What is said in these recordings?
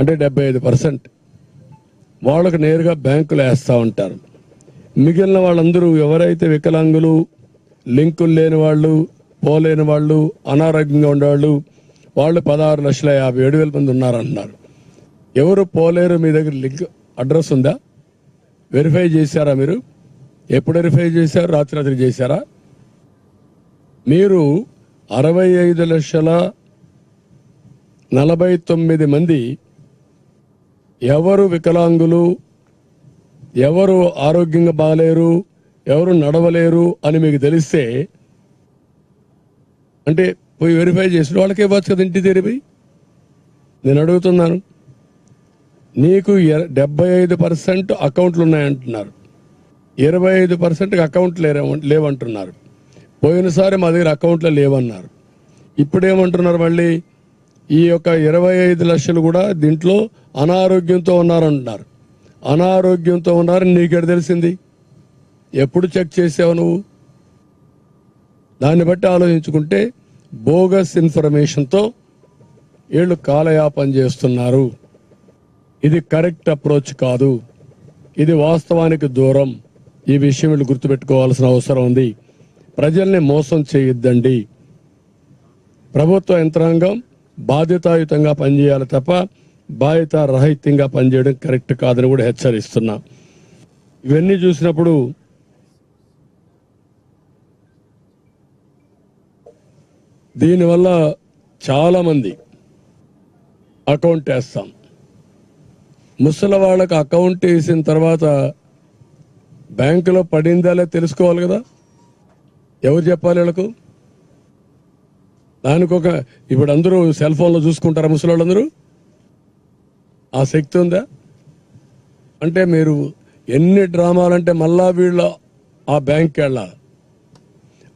అంటే డెబ్బై ఐదు పర్సెంట్. వాళ్ళకు నేరుగా బ్యాంకులు వేస్తూ ఉంటారు. మిగిలిన వాళ్ళందరూ ఎవరైతే వికలాంగులు లింకులు లేని వాళ్ళు పోలేని వాళ్ళు అనారోగ్యంగా ఉండేవాళ్ళు వాళ్ళు పదహారు లక్షల యాభై ఏడు వేల మంది ఉన్నారంటున్నారు ఎవరు పోలేరు మీ దగ్గర లింక్ అడ్రస్ ఉందా? వెరిఫై చేశారా మీరు? ఎప్పుడు వెరిఫై చేశారు? రాత్రి రాత్రి చేశారా? మీరు అరవై ఐదు లక్షల నలభై తొమ్మిది మంది ఎవరు వికలాంగులు ఎవరు ఆరోగ్యంగా బాగలేరు ఎవరు నడవలేరు అని మీకు తెలిస్తే అంటే పోయి వెరిఫై చేసిన వాళ్ళకే ఇవ్వచ్చు కదా ఇంటి తెరిపి నేను అడుగుతున్నాను. నీకు ఎ- డెబ్బై ఐదు పర్సెంట్ అకౌంట్లు ఉన్నాయంటున్నారు. ఇరవై ఐదు పర్సెంట్కి అకౌంట్ లేవంటున్నారు. పోయినసారి మా దగ్గర అకౌంట్లో లేవన్నారు. ఇప్పుడేమంటున్నారు మళ్ళీ? ఈ యొక్క ఇరవై ఐదు లక్షలు కూడా దీంట్లో అనారోగ్యంతో ఉన్నారంటున్నారు. అనారోగ్యంతో ఉన్నారని నీకెడ తెలిసింది? ఎప్పుడు చెక్ చేసావు నువ్వు? దాన్ని బట్టి ఆలోచించుకుంటే బోగస్ ఇన్ఫర్మేషన్తో వీళ్ళు కాలయాపన చేస్తున్నారు. ఇది కరెక్ట్ అప్రోచ్ కాదు. ఇది వాస్తవానికి దూరం. ఈ విషయం వీళ్ళు గుర్తుపెట్టుకోవాల్సిన అవసరం ఉంది. ప్రజల్ని మోసం చేయొద్దండి. ప్రభుత్వ యంత్రాంగం బాధ్యతాయుతంగా పనిచేయాలి తప్ప బాధ్యత రహిత్యంగా పనిచేయడం కరెక్ట్ కాదని కూడా హెచ్చరిస్తున్నా. ఇవన్నీ చూసినప్పుడు దీనివల్ల చాలామంది అకౌంట్ వేస్తాం. ముసలి వాళ్ళకు అకౌంట్ వేసిన తర్వాత బ్యాంకులో పడిందా తెలుసుకోవాలి కదా? ఎవరు చెప్పాలి వీళ్ళకు? దానికి ఒక ఇప్పుడు అందరూ సెల్ ఫోన్లో చూసుకుంటారా ముసలి ఆ శక్తి ఉందా? అంటే మీరు ఎన్ని డ్రామాలంటే మళ్ళా వీళ్ళ ఆ బ్యాంక్కి వెళ్ళాలి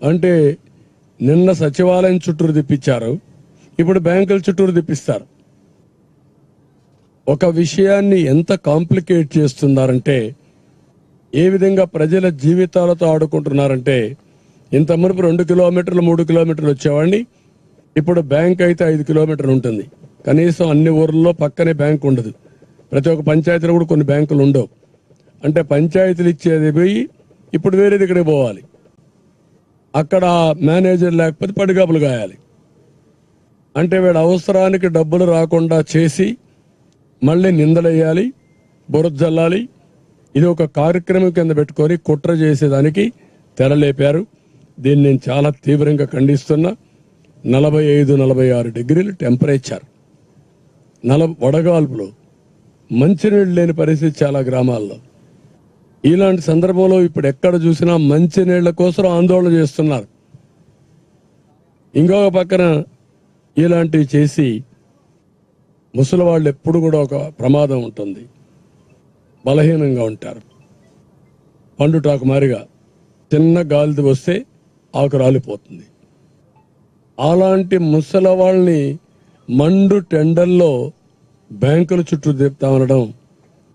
అంటే నిన్న సచివాలయం చుట్టూరు తిప్పించారు. ఇప్పుడు బ్యాంకుల చుట్టూరు తిప్పిస్తారు. ఒక విషయాన్ని ఎంత కాంప్లికేట్ చేస్తున్నారంటే ఏ విధంగా ప్రజల జీవితాలతో ఆడుకుంటున్నారంటే ఇంత మునుపు రెండు కిలోమీటర్లు మూడు కిలోమీటర్లు వచ్చేవాడిని. ఇప్పుడు బ్యాంక్ అయితే ఐదు కిలోమీటర్లు ఉంటుంది. కనీసం అన్ని ఊర్లలో పక్కనే బ్యాంక్ ఉండదు. ప్రతి ఒక్క పంచాయతీలో కూడా కొన్ని బ్యాంకులు ఉండవు. అంటే పంచాయతీలు ఇచ్చేది పోయి ఇప్పుడు వేరే దగ్గరికి పోవాలి. అక్కడ మేనేజర్ లేకపోతే పడిగాపులు గాయాలి అంటే వీడు అవసరానికి డబ్బులు రాకుండా చేసి మళ్ళీ నిందలేయాలి బురదల్లాలి ఇది ఒక కార్యక్రమం కింద పెట్టుకొని కుట్ర చేసేదానికి తెరలేపారు. దీన్ని నేను చాలా తీవ్రంగా ఖండిస్తున్నా. నలభై ఐదు నలభై ఆరు డిగ్రీలు టెంపరేచర్. నల వడగాల్పులు. మంచినీళ్ళు లేని పరిస్థితి చాలా గ్రామాల్లో. ఇలాంటి సందర్భంలో ఇప్పుడు ఎక్కడ చూసినా మంచినీళ్ళ కోసం ఆందోళన చేస్తున్నారు. ఇంకొక పక్కన ఇలాంటివి చేసి ముసలి వాళ్ళు ఎప్పుడు కూడా ఒక ప్రమాదం ఉంటుంది. బలహీనంగా ఉంటారు. పండుటాకు మారిగా చిన్న గాలిది వస్తే ఆకు రాలిపోతుంది. అలాంటి ముసలి వాళ్ళని మండు టెండర్లో బ్యాంకుల చుట్టూ తిప్పుతామనడం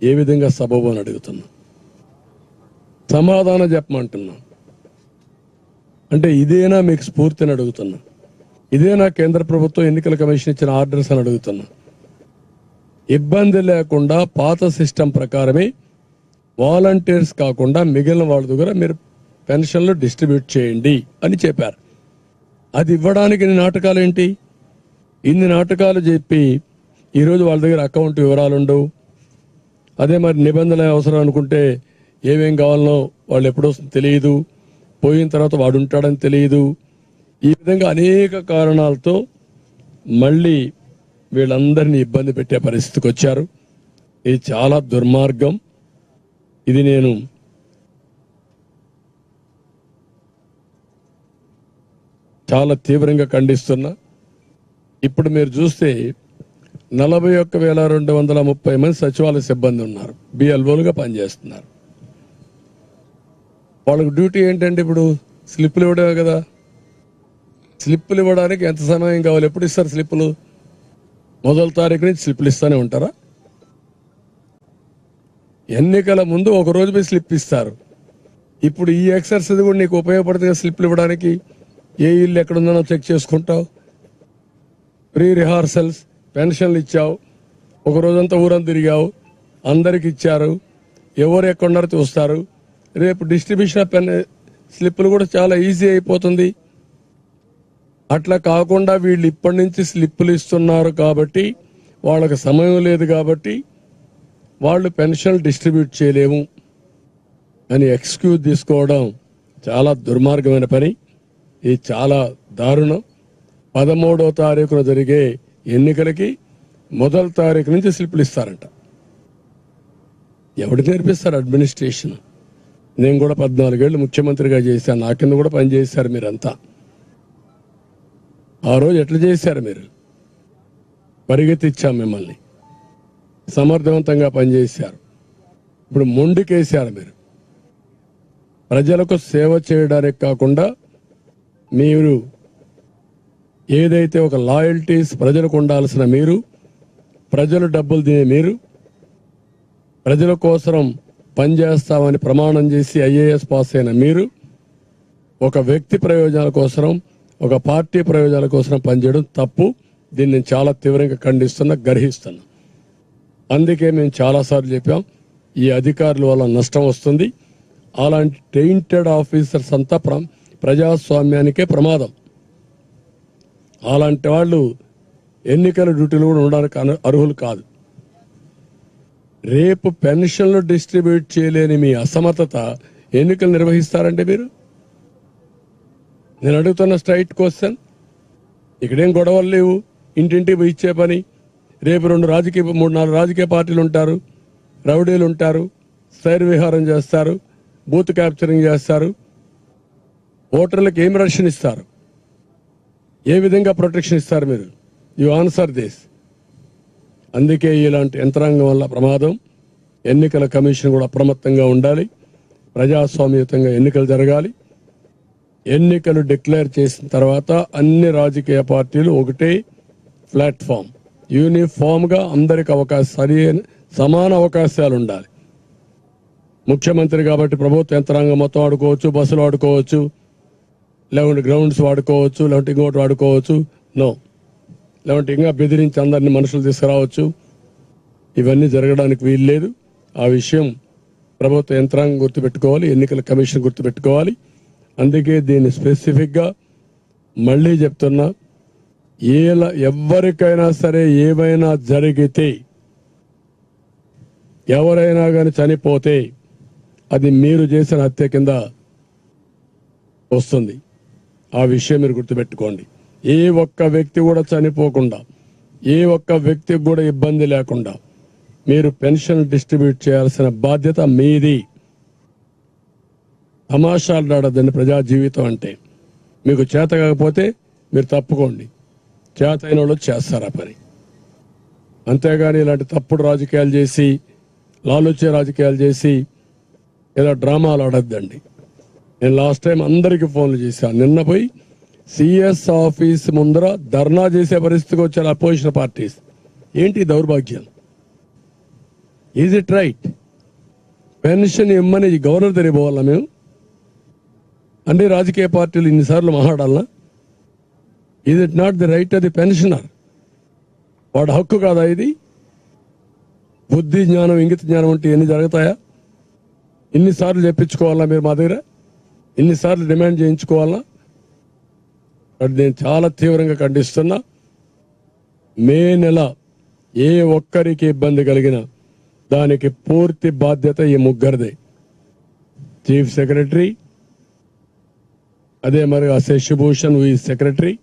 ఏ విధంగా సబబు అని అడుగుతున్నా. సమాధానం చెప్పమంటున్నా. అంటే ఇదేనా మీకు స్ఫూర్తిని అడుగుతున్నా. ఇదేనా కేంద్ర ప్రభుత్వం ఎన్నికల కమిషన్ ఇచ్చిన ఆర్డర్స్ అని అడుగుతున్నా. ఇబ్బంది లేకుండా పాత సిస్టమ్ ప్రకారమే వాలంటీర్స్ కాకుండా మిగిలిన వాళ్ళ దగ్గర మీరు పెన్షన్లు డిస్ట్రిబ్యూట్ చేయండి అని చెప్పారు. అది ఇవ్వడానికి నాటకాలు ఏంటి? ఇన్ని నాటకాలు చెప్పి ఈరోజు వాళ్ళ దగ్గర అకౌంట్ వివరాలు ఉండవు అదే మరి నిబంధనలు అవసరం అనుకుంటే ఏమేం కావాలనో వాళ్ళు ఎప్పుడు వస్తుంది తెలియదు. పోయిన తర్వాత వాడు ఉంటాడని తెలియదు. ఈ విధంగా అనేక కారణాలతో మళ్ళీ వీళ్ళందరినీ ఇబ్బంది పెట్టే పరిస్థితికి వచ్చారు. ఇది చాలా దుర్మార్గం. ఇది నేను చాలా తీవ్రంగా ఖండిస్తున్నా. ఇప్పుడు మీరు చూస్తే నలభై ఒక్క వేల రెండు వందల ముప్పై మంది సచివాలయ సిబ్బంది ఉన్నారు. బిఎల్ఓలుగా పనిచేస్తున్నారు. వాళ్ళకి డ్యూటీ ఏంటంటే ఇప్పుడు? స్లిప్పులు ఇవ్వడమే కదా. స్లిప్పులు ఇవ్వడానికి ఎంత సమయం కావాలి? ఎప్పుడు ఇస్తారు స్లిప్పులు? మొదటి తారీఖు నుంచి స్లిప్పులు ఇస్తూనే ఉంటారా? ఎన్నికల ముందు ఒక రోజు పోయి స్లిప్ ఇస్తారు. ఇప్పుడు ఈ ఎక్సర్సైజ్ కూడా నీకు ఉపయోగపడుతుంది స్లిప్లు ఇవ్వడానికి? ఏ ఇల్లు ఎక్కడుందో చెక్ చేసుకుంటావు. ప్రీ రిహార్సల్స్ పెన్షన్లు ఇచ్చావు. ఒక రోజంతా ఊరంతా తిరిగావు. అందరికి ఇచ్చారు. ఎవరు ఎక్కడున్నారో చూస్తారు. రేపు డిస్ట్రిబ్యూషన్ ఆఫ్ పెన్ స్లిప్పులు కూడా చాలా ఈజీ అయిపోతుంది. అట్లా కాకుండా వీళ్ళు ఇప్పటి నుంచి స్లిప్పులు ఇస్తున్నారు కాబట్టి వాళ్ళకి సమయం లేదు కాబట్టి వాళ్ళు పెన్షన్ డిస్ట్రిబ్యూట్ చేయలేము. అని ఎక్స్క్యూజ్ తీసుకోవడం చాలా దుర్మార్గమైన పని. ఇది చాలా దారుణం. పదమూడవ తారీఖున జరిగే ఎన్నికలకి మొదటి తారీఖు నుంచి స్లిప్లు ఇస్తారంట. ఎవడు నేర్పిస్తారు అడ్మినిస్ట్రేషన్? నేను కూడా పద్నాలుగేళ్ళు ముఖ్యమంత్రిగా చేశాను. నా కింద కూడా పనిచేశారు మీరంతా? ఆ రోజు ఎట్లా చేశారు మీరు? పరిగెత్తిచ్చాం మిమ్మల్ని. సమర్థవంతంగా పనిచేశారు. ఇప్పుడు మొండికేశారు మీరు. ప్రజలకు సేవ చేయడానికి కాకుండా మీరు ఏదైతే ఒక లాయల్టీస్ ప్రజలకు ఉండాల్సిన మీరు ప్రజలు డబ్బులు తినే మీరు ప్రజల కోసం పనిచేస్తామని ప్రమాణం చేసి ఐఏఎస్ పాస్ అయిన మీరు ఒక వ్యక్తి ప్రయోజనాల కోసం ఒక పార్టీ ప్రయోజనాల కోసం పనిచేయడం తప్పు. దీన్ని నేను చాలా తీవ్రంగా ఖండిస్తున్నా గ్రహిస్తున్నా. అందుకే మేము చాలాసార్లు చెప్పాం ఈ అధికారుల వల్ల నష్టం వస్తుంది. అలాంటి టెయింటెడ్ ఆఫీసర్స్ అంతా ప్రజాస్వామ్యానికే ప్రమాదం. అలాంటి వాళ్ళు ఎన్నికల డ్యూటీలు కూడా ఉండడానికి అర్హులు కాదు. రేపు పెన్షన్లు డిస్ట్రిబ్యూట్ చేయలేని మీ అసమర్థత ఎన్నికలు నిర్వహిస్తారంటే మీరు? నేను అడుగుతున్న స్ట్రైట్ క్వశ్చన్ ఇక్కడేం గొడవలు లేవు. ఇంటింటికి ఇచ్చే పని రేపు రెండు రాజకీయ మూడు నాలుగు రాజకీయ పార్టీలు ఉంటారు రౌడీలు ఉంటారు సైర్ విహారం చేస్తారు బూత్ క్యాప్చరింగ్ చేస్తారు ఓటర్లకు ఏం రక్షణ ఇస్తారు? ఏ విధంగా ప్రొటెక్షన్ ఇస్తారు మీరు? You answer this. అందుకే ఇలాంటి యంత్రాంగం వల్ల ప్రమాదం. ఎన్నికల కమిషన్ కూడా అప్రమత్తంగా ఉండాలి. ప్రజాస్వామ్యతంగా ఎన్నికలు జరగాలి. ఎన్నికలు డిక్లేర్ చేసిన తర్వాత అన్ని రాజకీయ పార్టీలు ఒకటే ప్లాట్ఫామ్. యూనిఫామ్గా అందరికి అవకాశం సరి సమాన అవకాశాలు ఉండాలి. ముఖ్యమంత్రి కాబట్టి ప్రభుత్వ యంత్రాంగం మొత్తం ఆడుకోవచ్చు బస్సులు ఆడుకోవచ్చు. లేకుంటే గ్రౌండ్స్ వాడుకోవచ్చు లేకుంటే ఇంకోటి వాడుకోవచ్చు. నో లేకుంటే ఇంకా బెదిరించి అందరిని మనుషులు తీసుకురావచ్చు. ఇవన్నీ జరగడానికి వీలు లేదు. ఆ విషయం ప్రభుత్వ యంత్రాంగం గుర్తుపెట్టుకోవాలి ఎన్నికల కమిషన్ గుర్తుపెట్టుకోవాలి. అందుకే దీన్ని స్పెసిఫిక్గా మళ్ళీ చెప్తున్నా. ఏల ఎవరికైనా సరే ఏమైనా జరిగితే ఎవరైనా కానీ చనిపోతే అది మీరు చేసిన హత్య కింద వస్తుంది. ఆ విషయం మీరు గుర్తుపెట్టుకోండి. ఏ ఒక్క వ్యక్తి కూడా చనిపోకుండా ఏ ఒక్క వ్యక్తికి కూడా ఇబ్బంది లేకుండా మీరు పెన్షన్ డిస్ట్రిబ్యూట్ చేయాల్సిన బాధ్యత మీది. తమాషాలు ఆడదండి ప్రజా జీవితం అంటే. మీకు చేత కాకపోతే మీరు తప్పుకోండి. చేత అయిన వాళ్ళు చేస్తారా పని? అంతేగాని ఇలాంటి తప్పుడు రాజకీయాలు చేసి లాలుచే రాజకీయాలు చేసి ఏదో డ్రామాలు ఆడద్దండి. నేను లాస్ట్ టైం అందరికి ఫోన్లు చేశాను నిన్న పోయి సిఎస్ ఆఫీస్ ముందర ధర్నా చేసే పరిస్థితికి వచ్చారు అపోజిషన్ పార్టీస్ ఏంటి దౌర్భాగ్యం? ఈజ్ ఇట్ రైట్ పెన్షన్ ఇమ్మని గవర్నర్ తెలియబోవాలా మేము? అన్ని రాజకీయ పార్టీలు ఇన్నిసార్లు మాట్లాడాలా? Is it not the right of the pensioner వాడు హక్కు కాదా ఇది? బుద్ధి జ్ఞానం ఇంగిత జ్ఞానం అంటే ఎన్ని జరుగుతాయా? ఇన్నిసార్లు చెప్పించుకోవాలా మీరు మా దగ్గర? ఇన్నిసార్లు డిమాండ్ చేయించుకోవాలా? అది నేను చాలా తీవ్రంగా ఖండిస్తున్నా. మే నెల ఏ ఒక్కరికి ఇబ్బంది కలిగిన దానికి పూర్తి బాధ్యత ఈ ముగ్గురిదే. చీఫ్ సెక్రటరీ అదే మరి శశిభూషణ్ ఈ secretary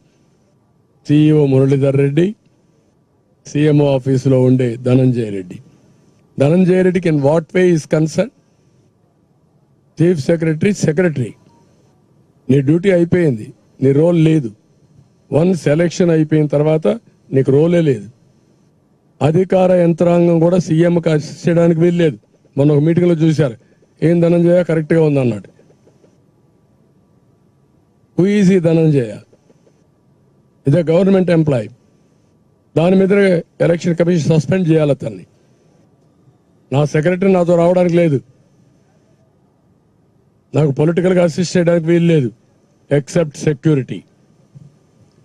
CEO Muralidhar Reddy CMO ఆఫీసులో ఉండే ధనంజయ రెడ్డి. ధనంజయ రెడ్డికి in what way is concern? Chief secretary secretary. నీ డ్యూటీ అయిపోయింది నీ రోల్ లేదు. వన్ సెలెక్షన్ అయిపోయిన తర్వాత నీకు రోలే లేదు. అధికార యంత్రాంగం కూడా సీఎంకి అసిస్ట్ చేయడానికి వీల్లేదు. మొన్న ఒక మీటింగ్లో చూశారు. ఏం ధనంజయ కరెక్ట్గా ఉందన్నాడు. ఉంది ఈజీ ధనంజయ? ఇదే గవర్నమెంట్ ఎంప్లాయీ దాని మీద ఎలక్షన్ కమిషన్ సస్పెండ్ చేయాలి అతన్ని. నా సెక్రటరీ నాతో రావడానికి లేదు. నాకు పొలిటికల్గా అసిస్ట్ చేయడానికి వీలు లేదు. ఎక్సెప్ట్ సెక్యూరిటీ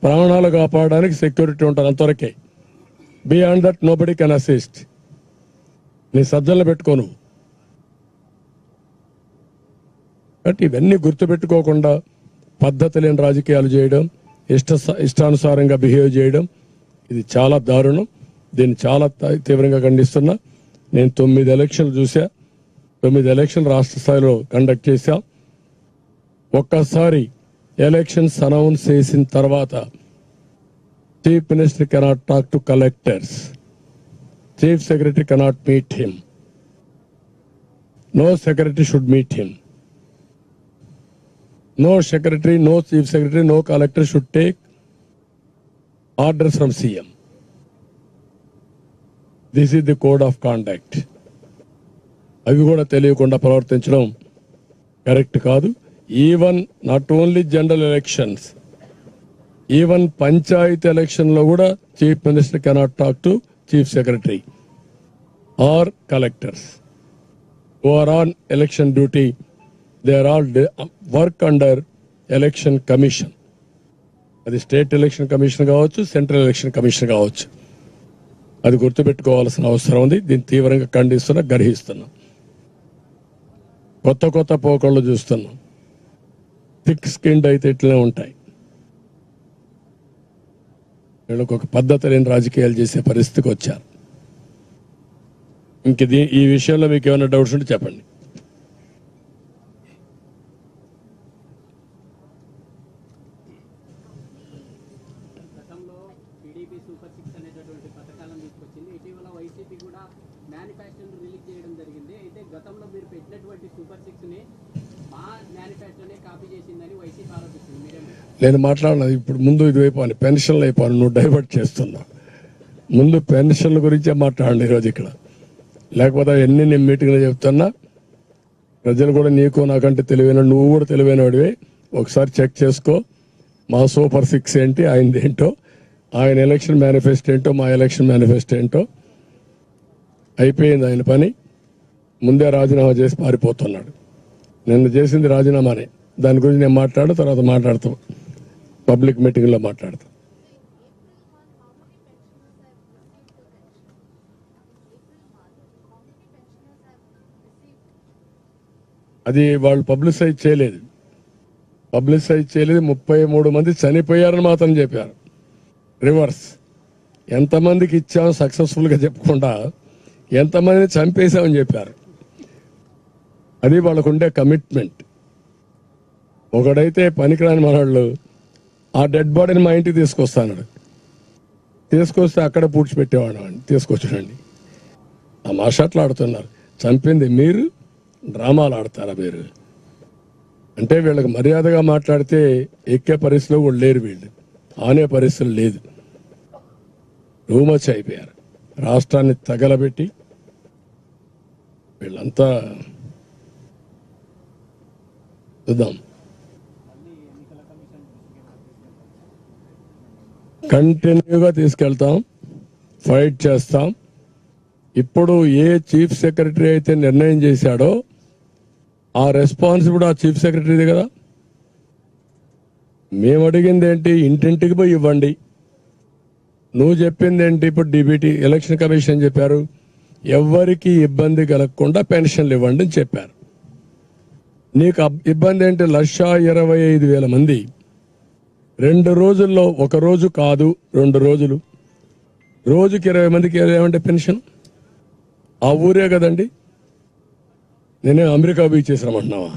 ప్రాణాలు కాపాడడానికి సెక్యూరిటీ ఉంటారు అంతవరకే. Beyond that nobody can assist నీ సజ్జలు పెట్టుకోను. కాబట్టి ఇవన్నీ గుర్తుపెట్టుకోకుండా పద్ధతి లేని రాజకీయాలు చేయడం ఇష్ట ఇష్టానుసారంగా బిహేవ్ చేయడం ఇది చాలా దారుణం. దీన్ని చాలా తీవ్రంగా ఖండిస్తున్నా. నేను తొమ్మిది ఎలక్షన్లు చూసా తొమ్మిది ఎలక్షన్లు రాష్ట్ర స్థాయిలో కండక్ట్ చేశా. ఒక్కసారి ఎలక్షన్స్ అనౌన్స్ చేసిన తర్వాత chief minister cannot talk to collectors chief secretary cannot meet him no secretary should meet him no secretary no chief secretary no collector should take orders from CM this is the code of conduct అవి కూడా తెలియకుండా ప్రవర్తించడం correct కాదు. Even not only general elections even panchayat ఎలక్షన్లో కూడా chief minister cannot talk to chief secretary or collectors who are on election duty they all work under election commission అది state election commission కావచ్చు central election commission కావచ్చు అది గుర్తుపెట్టుకోవాల్సిన అవసరం ఉంది దీన్ని తీవ్రంగా ఖండిస్తున్నా గర్హిస్తున్నాం కొత్త కొత్త పోకళ్ళు చూస్తున్నాం థిక్ స్కిన్డ్ అయితే ఇట్లనే ఉంటాయి. వీళ్ళకి ఒక పద్ధతి లేని రాజకీయాలు చేసే పరిస్థితికి వచ్చారు. ఇంక దీ- ఈ విషయంలో మీకు ఏమైనా డౌట్స్ ఉంటే చెప్పండి. గతంలో మేనిఫెస్టోని రిలీజ్ చేయడం జరిగింది అయితే గతంలో మీరు పెట్టినటువంటి సూపర్ సిక్స్ని నేను మాట్లాడినది ఇప్పుడు ముందు ఇది అయిపోయి పెన్షన్లు అయిపోను నువ్వు డైవర్ట్ చేస్తున్నా ముందు పెన్షన్ల గురించే మాట్లాడండి ఈరోజు ఇక్కడ. లేకపోతే ఎన్ని నేను మీటింగ్లో చెప్తున్నా ప్రజలు కూడా నీకు నాకంటే తెలివైన నువ్వు కూడా తెలివైన వాడివే. ఒకసారి చెక్ చేసుకో మా సూపర్ సిక్స్ ఏంటి ఆయనది ఏంటో ఆయన ఎలక్షన్ మేనిఫెస్టో ఏంటో మా ఎలక్షన్ మేనిఫెస్టో ఏంటో. అయిపోయింది ఆయన పని ముందే రాజీనామా చేసి పారిపోతున్నాడు. నిన్న చేసింది రాజీనామానే. దాని గురించి నేను మాట్లాడు తర్వాత మాట్లాడతాం. పబ్లిక్ మీటింగ్లో మాట్లాడతాం. అది వాళ్ళు పబ్లిసైజ్ చేయలేదు. పబ్లిసైజ్ చేయలేదు. ముప్పై మూడు మంది చనిపోయారని మాత్రం చెప్పారు. రివర్స్. ఎంతమందికి ఇచ్చాం సక్సెస్ఫుల్గా చెప్పకుండా ఎంతమందిని చంపేశామని చెప్పారు. అది వాళ్ళకు ఉండే కమిట్మెంట్. ఒకడైతే పనికిరాని మనవాళ్ళు ఆ డెడ్ బాడీని మా ఇంటికి తీసుకొస్తాను తీసుకొస్తే అక్కడ పూడ్చిపెట్టేవాడు అండి తీసుకొచ్చాడండి ఆ మాషాట్లు ఆడుతున్నారు. చంపింది మీరు డ్రామాలు ఆడతారా మీరు? అంటే వీళ్ళకి మర్యాదగా మాట్లాడితే ఎక్కే పరిస్థితిలో కూడా లేరు వీళ్ళు. ఆనే పరిస్థితులు లేదు. రూమచ్ అయిపోయారు. రాష్ట్రాన్ని తగలబెట్టి వీళ్ళంతా చూద్దాం. కంటిన్యూగా తీసుకెళ్తాం ఫైట్ చేస్తాం. ఇప్పుడు ఏ చీఫ్ సెక్రటరీ అయితే నిర్ణయం చేశాడో ఆ రెస్పాన్సిబిలిటీ ఆ చీఫ్ సెక్రటరీది కదా? మేము అడిగింది ఏంటి ఇంటింటికి పోయి ఇవ్వండి. నువ్వు చెప్పింది ఏంటి ఇప్పుడు డిబిటీ ఎలక్షన్ కమిషన్ చెప్పారు. ఎవరికి ఇబ్బంది కలగకుండా పెన్షన్లు ఇవ్వండి అని చెప్పారు. నీకు అబ్- ఇబ్బంది ఏంటి లక్ష ఇరవై ఐదు వేల మంది. రెండు రోజుల్లో ఒక రోజు కాదు రెండు రోజులు. రోజుకి ఇరవై మందికి ఏమంటే పెన్షన్? ఆ ఊరే కదండి. నేనే అమెరికా పోయి చేసి రమ్మంటున్నావా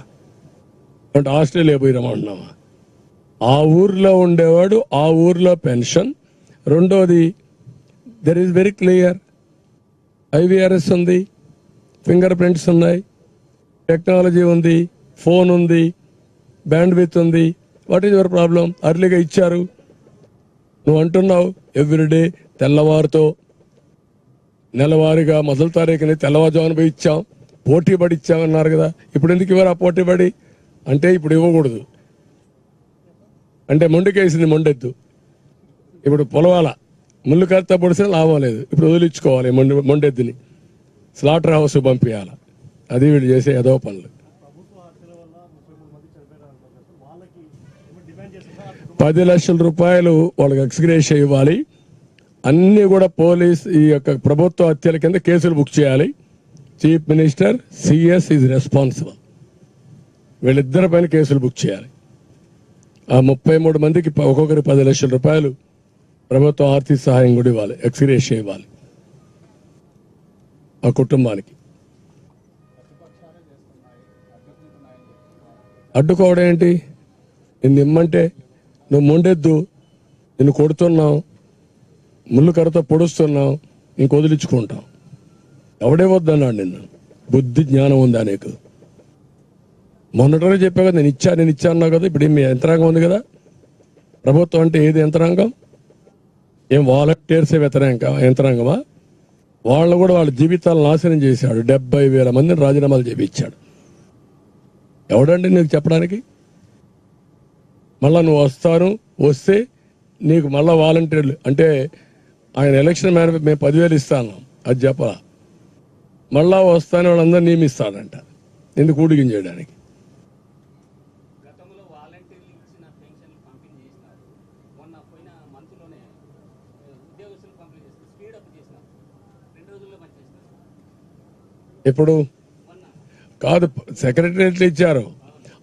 అంటే ఆస్ట్రేలియా పోయి రమ్మంటున్నావా? ఆ ఊర్లో ఉండేవాడు ఆ ఊర్లో పెన్షన్. రెండోది there is very clear IVRS ఉంది ఫింగర్ ప్రింట్స్ ఉన్నాయి టెక్నాలజీ ఉంది ఫోన్ ఉంది బ్యాండ్ విత్ ఉంది వాట్ ఈజ్ యువర్ ప్రాబ్లం అర్లీగా ఇచ్చారు. నువ్వు అంటున్నావు ఎవ్రీడే తెల్లవారుతో నెలవారీగా మొదటి తారీఖుని తెల్లవారుజామున పోయి ఇచ్చాం. పోటీ పడి ఇచ్చామన్నారు కదా. ఇప్పుడు ఎందుకు ఇవ్వరు ఆ పోటీ పడి? అంటే ఇప్పుడు ఇవ్వకూడదు. అంటే మొండికేసింది మొండెద్దు. ఇప్పుడు పొలవాల ముళ్ళు కర్త పొడిస్తే లాభం లేదు. ఇప్పుడు వదిలించుకోవాలి మొండి మొండెద్దుని. స్లాటర్ హౌస్ పంపించాలి అది వీళ్ళు చేసే ఏదో పనులు. పది లక్షల రూపాయలు వాళ్ళకి ఎక్స్గ్రేష్ ఇవ్వాలి. అన్ని కూడా పోలీస్ ఈ యొక్క ప్రభుత్వ హత్యల కింద కేసులు బుక్ చేయాలి. Chief minister CS is responsible. వీళ్ళిద్దరి పైన కేసులు బుక్ చేయాలి. ఆ ముప్పై మూడు మందికి ఒక్కొక్కరి పది లక్షల రూపాయలు ప్రభుత్వం ఆర్థిక సహాయం కూడా ఇవ్వాలి. ఎక్స్గ్రేషియా ఇవ్వాలి. ఆ కుటుంబానికి. అడ్డుకోవడం ఏంటి? నిన్ను ఇమ్మంటే నువ్వు మొండెద్దు. నిన్ను కొడుతున్నావు ముళ్ళు కర్రతో పొడుస్తున్నావు ఇంక వదిలించుకుంటావు ఎవడే వద్దన్నాడు నిన్ను? బుద్ధి జ్ఞానం ఉందా నీకు? మొన్నటి రోజు చెప్పా కదా నేను ఇచ్చా నేను ఇచ్చా అన్నావు కదా ఇప్పుడు మీ యంత్రాంగం ఉంది కదా? ప్రభుత్వం అంటే ఏది యంత్రాంగం? ఏం వాలంటీర్సే వ్యతిరేక యంత్రాంగమా? వాళ్ళు కూడా వాళ్ళ జీవితాలు నాశనం చేశాడు. డెబ్బై వేల మందిని రాజీనామాలు చేపించాడు. ఎవడండి నీకు చెప్పడానికి? మళ్ళా నువ్వు వస్తాను వస్తే నీకు మళ్ళా వాలంటీర్లు. అంటే ఆయన ఎలక్షన్ మేన మేము పదివేలు ఇస్తాను అది చెప్పరా. మళ్ళా వస్తాను వాళ్ళందరూ నియమిస్తాడంట ఎందుకు రెండు రోజుల్లో పనిచేస్తారు ఇప్పుడు మొన్న. కాదు సెక్రటరియట్లు ఇచ్చారు.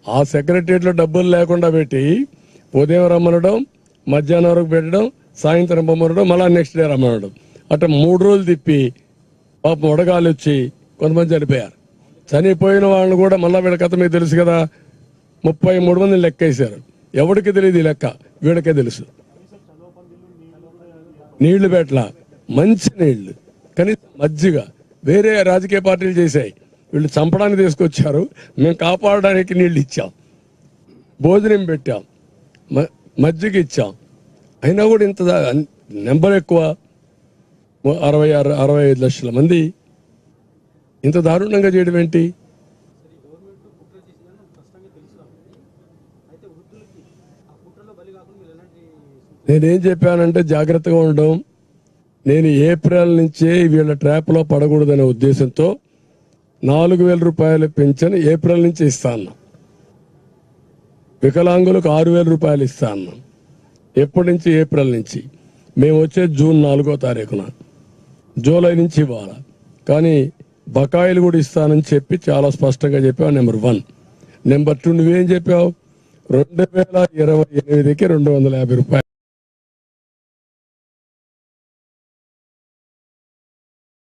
ఆ సెక్రటరియట్లో డబ్బులు లేకుండా పెట్టి ఉదయం రమ్మనడం మధ్యాహ్నం వరకు పెట్టడం సాయంత్రం పొమ్మనడం మళ్ళీ నెక్స్ట్ డే రమ్మనడం. అట్లా మూడు రోజులు తిప్పి పాపం ఉడగాలు వచ్చి కొంతమంది చనిపోయారు. చనిపోయిన వాళ్ళని కూడా మళ్ళీ వీళ్ళ కథ మీకు తెలుసు కదా ముప్పై మూడు మందిని లెక్కేశారు. ఎవరికి తెలియదు ఈ లెక్క? వీళ్ళకే తెలుసు. నీళ్ళు పెట్టల. మంచి నీళ్ళు. కనీసం మజ్జిగ. వేరే రాజకీయ పార్టీలు చేశాయి. వీళ్ళు చంపడానికి తీసుకొచ్చారు. మేము కాపాడడానికి నీళ్ళు ఇచ్చాం. భోజనం పెట్టాం. మ- మజ్జిగ ఇచ్చాం. అయినా కూడా ఇంత నెంబర్ ఎక్కువ. అరవై ఆరు అరవై ఐదు లక్షల మంది. ఇంత దారుణంగా చేయడం ఏంటి? నేనేం చెప్పానంటే జాగ్రత్తగా ఉండడం. నేను ఏప్రిల్ నుంచే వీళ్ళ ట్రాప్లో పడకూడదనే ఉద్దేశంతో నాలుగు వేల రూపాయలు పెంచని ఏప్రిల్ నుంచి ఇస్తాను వికలాంగులకు ఆరు వేల రూపాయలు ఇస్తాను ఎప్పటి నుంచి? ఏప్రిల్ నుంచి. మేము వచ్చే జూన్ నాలుగో తారీఖున. జూలై నుంచి ఇవ్వాలి. కానీ బకాయిలు కూడా ఇస్తానని చెప్పి చాలా స్పష్టంగా చెప్పావు నెంబర్ వన్. నెంబర్ టూ నువ్వేం చెప్పావు? రెండు వేల ఇరవై ఎనిమిదికి రెండు వందల యాభై రూపాయలు.